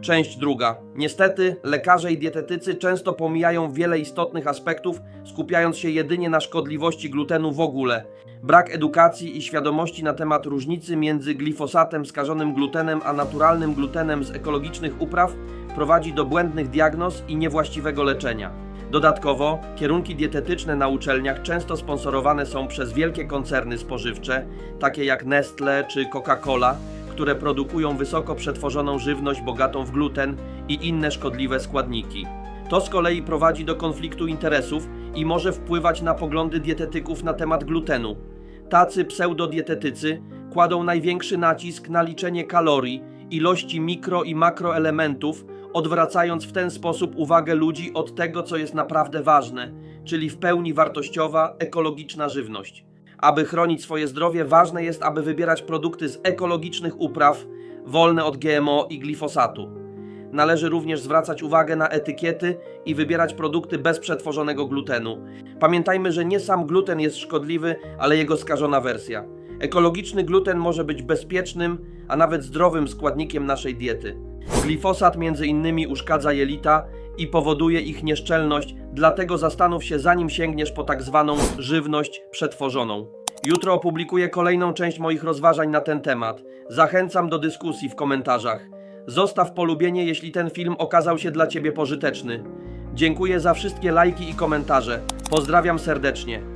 Część druga. Niestety, lekarze i dietetycy często pomijają wiele istotnych aspektów, skupiając się jedynie na szkodliwości glutenu w ogóle. Brak edukacji i świadomości na temat różnicy między glifosatem skażonym glutenem a naturalnym glutenem z ekologicznych upraw prowadzi do błędnych diagnoz i niewłaściwego leczenia. Dodatkowo, kierunki dietetyczne na uczelniach często sponsorowane są przez wielkie koncerny spożywcze, takie jak Nestle czy Coca-Cola, które produkują wysoko przetworzoną żywność bogatą w gluten i inne szkodliwe składniki. To z kolei prowadzi do konfliktu interesów i może wpływać na poglądy dietetyków na temat glutenu. Tacy pseudodietetycy kładą największy nacisk na liczenie kalorii, ilości mikro i makroelementów, odwracając w ten sposób uwagę ludzi od tego, co jest naprawdę ważne, czyli w pełni wartościowa, ekologiczna żywność. Aby chronić swoje zdrowie, ważne jest, aby wybierać produkty z ekologicznych upraw, wolne od GMO i glifosatu. Należy również zwracać uwagę na etykiety i wybierać produkty bez przetworzonego glutenu. Pamiętajmy, że nie sam gluten jest szkodliwy, ale jego skażona wersja. Ekologiczny gluten może być bezpiecznym, a nawet zdrowym składnikiem naszej diety. Glifosat między innymi uszkadza jelita i powoduje ich nieszczelność, dlatego zastanów się zanim sięgniesz po tak zwaną żywność przetworzoną. Jutro opublikuję kolejną część moich rozważań na ten temat. Zachęcam do dyskusji w komentarzach. Zostaw polubienie, jeśli ten film okazał się dla Ciebie pożyteczny. Dziękuję za wszystkie lajki i komentarze. Pozdrawiam serdecznie.